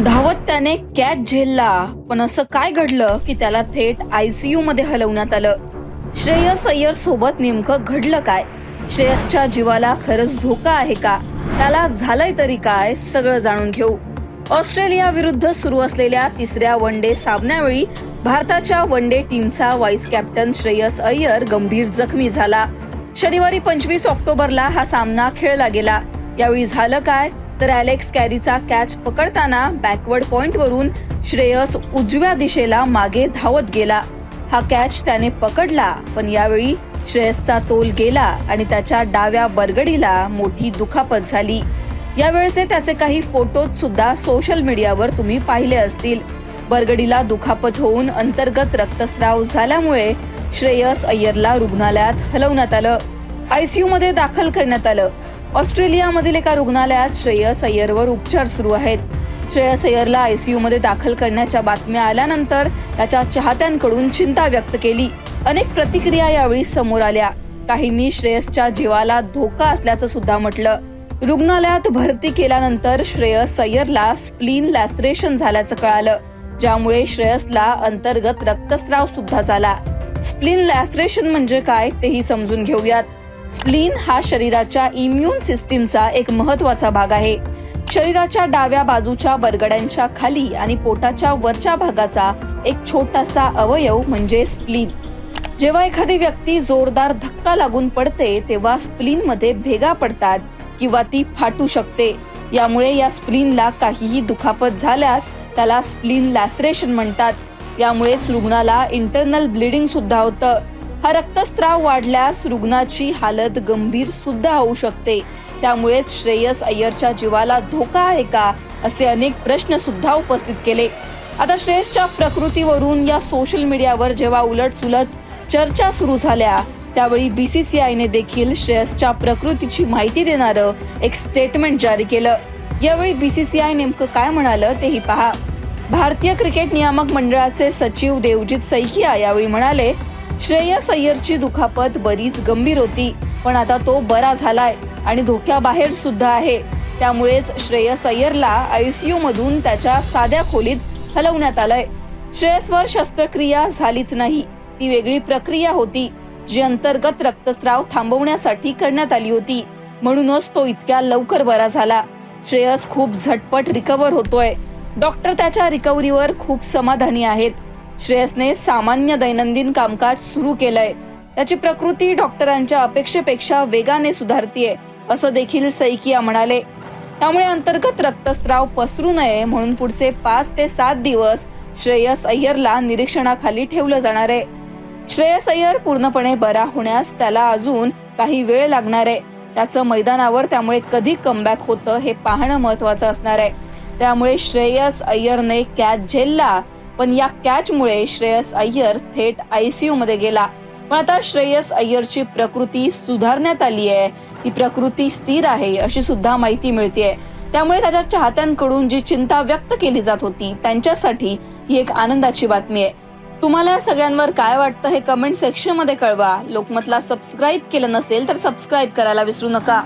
धावत त्याने कॅच झेलला पण असं काय घडलं की त्याला थेट आयसीयू मध्ये हलवण्यात आलं? श्रेयस अय्यर सोबत नेमकं घडलं काय? श्रेयसच्या जीवाला खरंच धोका आहे का? त्याला झालंय तरी काय? सगळं जाणून घेऊ. ऑस्ट्रेलिया विरुद्ध सुरू असलेल्या तिसऱ्या वन डे सामन्यावेळी भारताच्या वन डे टीमचा व्हाईस कॅप्टन श्रेयस अय्यर गंभीर जखमी झाला. शनिवारी पंचवीस ऑक्टोबरला हा सामना खेळला गेला. यावेळी झालं काय? तर अलेक्स कॅरीचा कॅच पकडताना बॅकवर्ड पॉइंटवरून श्रेयस उजव्या दिशेला मागे धावत गेला. हा कॅच त्याने पकडला पण यावेळी श्रेयसचा तोल गेला आणि त्याच्या डाव्या बरगडीला मोठी दुखापत झाली. यावेळेचे त्याचे काही फोटो सुद्धा सोशल मीडियावर तुम्ही पाहिले असतील. बरगडीला दुखापत होऊन अंतर्गत रक्तस्राव झाल्यामुळे श्रेयस अय्यरला रुग्णालयात हलवण्यात आलं. आयसीयू मध्ये दाखल करण्यात आलं. ऑस्ट्रेलियामधील एका रुग्णालयात श्रेयस अय्यरवर उपचार सुरू आहेत. श्रेयस अय्यरला आयसीयूमध्ये दाखल करण्याच्या बातम्या आल्यानंतर त्याच्या चाहत्यांकडून चिंता व्यक्त केली. अनेक प्रतिक्रिया यावेळी समोर आल्या. काहींनी श्रेयसच्या जीवाला धोका असल्याचं सुद्धा म्हटलं. रुग्णालयात भरती केल्यानंतर श्रेयस अय्यरला स्प्लीन लॅसरेशन झाल्याचं कळालं ज्यामुळे श्रेयसला अंतर्गत रक्तस्राव सुद्धा झाला. स्प्लीन लॅसरेशन म्हणजे काय तेही समजून घेऊयात. स्प्लीन हा शरीराच्या इम्युन सिस्टीमचा एक महत्त्वाचा भाग आहे. शरीराच्या डाव्या बाजूच्या बरगड्यांच्या खाली आणि पोटाच्या वरच्या भागाचा एक छोटासा अवयव म्हणजे स्प्लीन. जेव्हा एखादी व्यक्ती जोरदार धक्का लागून पडते तेव्हा स्प्लीन मध्ये भेगा पडतात किंवा ती फाटू शकते. यामुळे या स्प्लीनला काहीही दुखापत झाल्यास त्याला स्प्लीन लॅसरेशन म्हणतात. यामुळेच रुग्णाला इंटरनल ब्लिडिंग सुद्धा होतं. हा रक्तस्त्राव वाढल्यास रुग्णाची हालत गंभीर सुद्धा होऊ शकते. त्यामुळेच श्रेयस अय्यरच्या जीवाला धोका आहे का? असे अनेक प्रश्न सुद्धा उपस्थित केले. आता श्रेयसच्या प्रकृतीवरून या सोशल मीडियावर जेव्हा उलट सुलट चर्चा सुरू झाल्या त्यावेळी बीसीसीआयने देखील श्रेयसच्या प्रकृतीची माहिती देणारं एक स्टेटमेंट जारी केलं. यावेळी बीसीसीआय नेमकं काय म्हणालं तेही पहा. भारतीय क्रिकेट नियामक मंडळाचे सचिव देवजित सैकिया यावेळी म्हणाले श्रेयस अय्यरची दुखापत बरीच गंभीर होती पण आता तो बरा झालाय आणि धोक्याबाहेर सुद्धा आहे. त्यामुळेच श्रेयस अय्यरला आयसीयू मधून त्याच्या साध्या खोलीत हलवण्यात आलंय. श्रेयसवर शस्त्रक्रिया झालीच नाही. ती वेगळी प्रक्रिया होती जी अंतर्गत रक्तस्राव थांबवण्यासाठी करण्यात आली होती. म्हणूनच तो इतक्या लवकर बरा झाला. श्रेयस खूप झटपट रिकवर होतोय. डॉक्टर त्याच्या रिकव्हरीवर खूप समाधानी आहेत. श्रेयसने सामान्य दैनंदिन कामकाज सुरू केलंय. त्याची प्रकृती डॉक्टरांच्या अपेक्षेपेक्षा वेगाने सुधारतीये असं देखील सैकिया म्हणाले. त्यामुळे अंतर्गत रक्तस्त्राव पसरू नये म्हणून पुढचे पाच ते सात दिवस श्रेयस अय्यरला निरीक्षणाखाली ठेवलं जाणार आहे. श्रेयस अय्यर पूर्णपणे बरा होण्यास त्याला अजून काही वेळ लागणार आहे. त्याचं मैदानावर त्यामुळे कधी कमबॅक होतं हे पाहणं महत्वाचं असणार आहे. त्यामुळे श्रेयस अय्यरने कॅच झेलला पण या कॅचमुळे श्रेयस अय्यर थेट आयसीयू मध्ये गेला. पण आता श्रेयस अय्यरची प्रकृती सुधारण्यात आली आहे. ती प्रकृती स्थिर आहे अशी सुद्धा माहिती मिळते त्यामुळे त्याच्या चाहत्यांकडून जी चिंता व्यक्त केली जात होती त्यांच्यासाठी ही एक आनंदाची बातमी आहे. तुम्हाला या सगळ्यांवर काय वाटतं हे कमेंट सेक्शनमध्ये कळवा. लोकमतला सबस्क्राईब केलं नसेल तर सबस्क्राईब करायला विसरू नका.